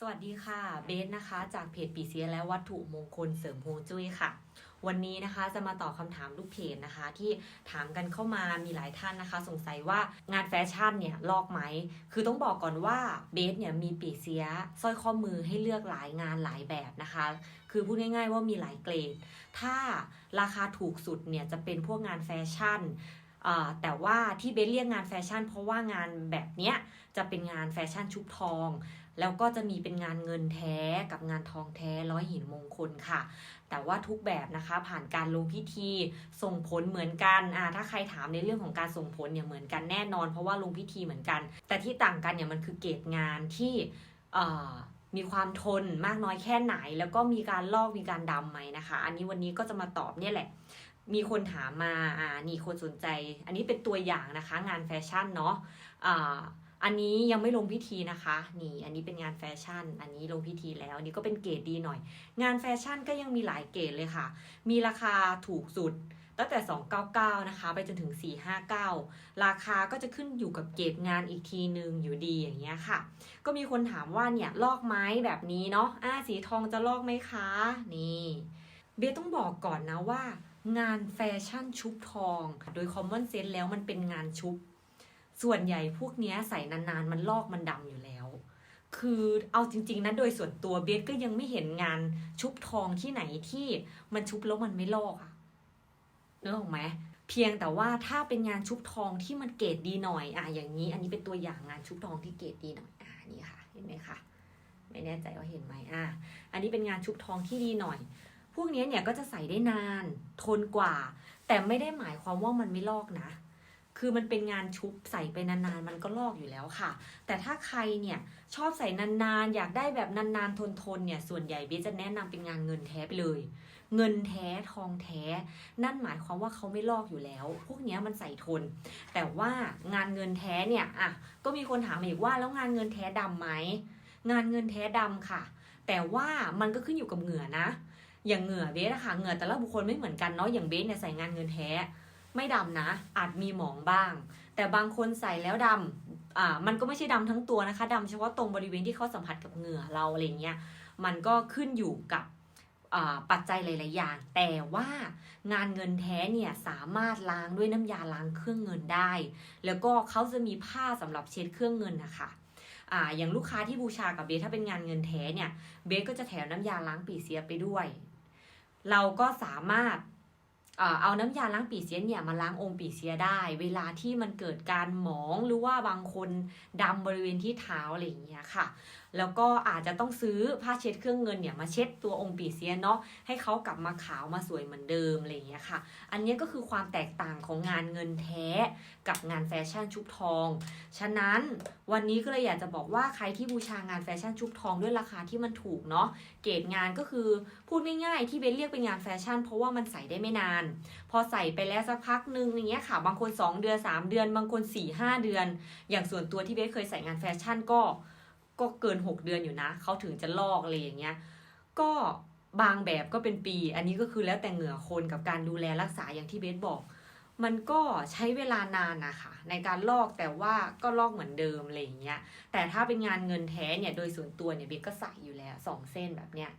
สวัสดีค่ะ เบสนะคะ จากเพจปีเสียและวัตถุมงคลเสริมฮวงจุ้ยค่ะ วันนี้นะคะจะมาตอบคำถามลูกเพจนะคะ ที่ถามกันเข้ามามีหลายท่านนะคะ สงสัยว่างานแฟชั่นเนี่ยลอกไหม คือต้องบอกก่อนว่าเบสเนี่ยมีปีเสียสร้อยข้อมือให้เลือกหลายงานหลายแบบนะคะ คือพูดง่าย ๆ ว่ามีหลายเกรด ถ้าราคาถูกสุดเนี่ยจะเป็นพวกงานแฟชั่น แต่ว่าที่เบสเรียกงานแฟชั่น เพราะว่างานแบบเนี้ยจะเป็นงานแฟชั่นชุบทอง แล้วก็จะมีเป็นงานเงินแท้กับงานทองแท้ร้อยหินมงคลค่ะ แต่ว่าทุกแบบนะคะผ่านการลงพิธีส่งผลเหมือนกันอ่าถ้าใครถามในเรื่องของการส่งผลเนี่ยเหมือนกันแน่นอน เพราะว่าลงพิธีเหมือนกัน แต่ที่ต่างกันเนี่ยมันคือเกรดงานที่มีความทนมากน้อยแค่ไหน แล้วก็มีการลอกมีการดำไหมนะคะ อันนี้วันนี้ก็จะมาตอบเนี่ยแหละ มีคนถามมาอ่านี่คนสนใจ อันนี้เป็นตัวอย่างนะคะ งานแฟชั่นเนาะอ่าอันนี้ยังไม่ลงพิธีนะคะ นี่ อันนี้เป็นงานแฟชั่น อันนี้ลงพิธีแล้ว อันนี้ก็เป็นเกรดดีหน่อย งานแฟชั่นก็ยังมีหลายเกรดเลยค่ะ มีราคาถูกสุดตั้งแต่ 299 นะคะ ไปจนถึง 459 ราคาก็จะขึ้นอยู่กับเกรดงานอีกทีนึงอยู่ดีอย่างเงี้ยค่ะ ก็มีคนถามว่าเนี่ยลอกไม้แบบนี้เนาะอ่าสีทองจะลอกไหมคะ นี่ เบสต้องบอกก่อนนะว่า งานแฟชั่นชุบทอง โดย common sense แล้วมันเป็นงานชุบ ส่วนใหญ่พวกนี้ใส่นานๆ มันลอกมันดำอยู่แล้ว คือเอาจริง ๆนะโดยส่วนตัวเบสก็ยังไม่เห็นงานชุบทองที่ไหนที่มันชุบแล้วมันไม่ลอกอะนึกออกไหมเพียงแต่ว่าถ้าเป็นงานชุบทองที่มันเกรดดีหน่อยอะอย่างนี้ อันนี้เป็นตัวอย่างงานชุบทองที่เกรดดีหน่อยอะนี่ค่ะ เห็นไหมคะไม่แน่ใจว่าเห็นไหมอะอันนี้เป็นงานชุบทองที่ดีหน่อย พวกนี้เนี่ยก็จะใส่ได้นานทนกว่า แต่ไม่ได้หมายความว่ามันไม่ลอกนะ คือมันเป็นงานชุบใส่ไปนานๆ มันก็ลอกอยู่แล้วค่ะ แต่ถ้าใครเนี่ยชอบใส่นานๆ อยากได้แบบนานๆทนๆเนี่ยส่วนใหญ่เบสจะแนะนำเป็นงานเงินแท้ไปเลย เงินแท้ทองแท้ นั่นหมายความว่าเขาไม่ลอกอยู่แล้ว พวกนี้มันใส่ทน แต่ว่างานเงินแท้เนี่ยอะก็มีคนถามมาอีกว่าแล้วงานเงินแท้ดำไหมงานเงินแท้ดำค่ะ แต่ว่ามันก็ขึ้นอยู่กับเหงื่อนะ อย่างเหงื่อเบสอะคะเหงื่อแต่ละบุคคลไม่เหมือนกันเนาะอย่างเบสเนี่ยใส่งานเงินแท้ ไม่ดำนะ อาจมีหมองบ้าง แต่บางคนใส่แล้วดำอ่ามันก็ไม่ใช่ดำทั้งตัวนะคะดำเฉพาะตรงบริเวณที่เขาสัมผัสกับเหงื่อเราอะไรเงี้ยมันก็ขึ้นอยู่กับอ่าปัจจัยหลาย ๆ อย่าง แต่ว่างานเงินแท้เนี่ยสามารถล้างด้วยน้ำยาล้างเครื่องเงินได้ แล้วก็เขาจะมีผ้าสำหรับเช็ดเครื่องเงินนะคะอ่าอย่างลูกค้าที่บูชากับเบสถ้าเป็นงานเงินแท้เนี่ยเบสก็จะแถมน้ำยาล้างปีเสียไปด้วย เราก็สามารถเอาน้ำยาล้างปีเสียเนี่ยมาล้างองค์ปีเสียได้ เวลาที่มันเกิดการหมองหรือว่าบางคนดำบริเวณที่เท้าอะไรอย่างเงี้ยค่ะ แล้วก็อาจจะต้องซื้อผ้าเช็ดเครื่องเงินเนี่ยมาเช็ดตัวองค์ปีเสียเนาะให้เขากลับมาขาวมาสวยเหมือนเดิมอะไรอย่างเงี้ยค่ะ อันนี้ก็คือความแตกต่างของงานเงินแท้กับงานแฟชั่นชุบทอง ฉะนั้นวันนี้ก็เลยอยากจะบอกว่าใครที่บูชางานแฟชั่นชุบทองด้วยราคาที่มันถูกเนาะเกรดงานก็คือพูดง่ายๆที่เบนเรียกเป็นงานแฟชั่น เพราะว่ามันใส่ได้ไม่นาน พอใส่ไปแล้วสักพักหนึ่งอย่างเงี้ยค่ะบางคน 2 เดือน 3 เดือน บางคน 4 5 เดือน อย่างส่วนตัวที่เบสเคยใส่งานแฟชั่นก็ ก็เกิน 6 เดือนอยู่นะ เขาถึงจะลอกอะไรอย่างเงี้ย ก็บางแบบก็เป็นปี อันนี้ก็คือแล้วแต่เหงื่อคนกับการดูแลรักษาอย่างที่เบสบอก มันก็ใช้เวลานานนะคะในการลอกแต่ว่าก็ลอกเหมือนเดิมอะไรอย่างเงี้ย แต่ถ้าเป็นงานเงินแท้เนี่ยโดยส่วนตัวเนี่ยเบสก็ใส่อยู่แล้วสองเส้นแบบเนี้ย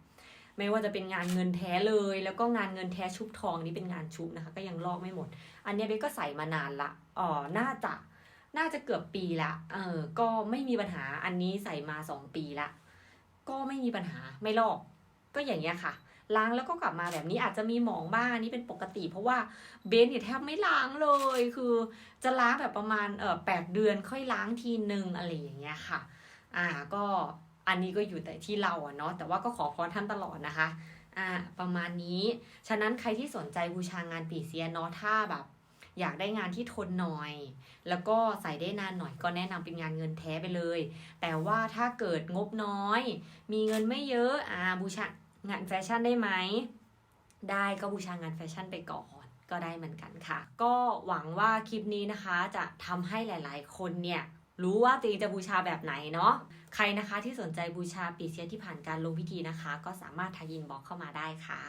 ไม่ว่าจะเป็นงานเงินแท้เลย แล้วก็งานเงินแท้ชุบทองนี่เป็นงานชุบนะคะ ก็ยังลอกไม่หมด อันนี้เบสก็ใส่มานานละอ๋อน่าจะ จะเกือบปีละเออก็ไม่มีปัญหาอันนี้ใส่มาสองปีละก็ไม่มีปัญหาไม่ลอกก็อย่างเงี้ยค่ะ ล้างแล้วก็กลับมาแบบนี้อาจจะมีหมองบ้างอันนี้เป็นปกติ เพราะว่าเบสเนี่ยแทบไม่ล้างเลย คือจะล้างแบบประมาณเออแปดเดือนค่อยล้างทีนึงอะไรอย่างเงี้ยค่ะ อ่าก็อันนี้ก็อยู่แต่ที่เราอะเนาะแต่ว่าก็ขอพรท่านตลอดนะคะอ่าประมาณนี้ ฉะนั้นใครที่สนใจบูชางานปีเซียเนาะถ้าแบบ อยากได้งานที่ทนหน่อย แล้วก็ใส่ได้นานหน่อยก็แนะนำเป็นงานเงินแท้ไปเลย แต่ว่าถ้าเกิดงบน้อย มีเงินไม่เยอะอ่าบูชางานแฟชั่นได้ไหมได้ก็บูชางานแฟชั่นไปก่อนก็ได้เหมือนกันค่ะ ก็หวังว่าคลิปนี้นะคะจะทำให้หลาย ๆ คนเนี่ยรู้ว่าตัวเองจะบูชาแบบไหนเนาะ ใครนะคะที่สนใจบูชาปีเซียที่ผ่านการลงพิธีนะคะ ก็สามารถทายอินบอกเข้ามาได้ค่ะ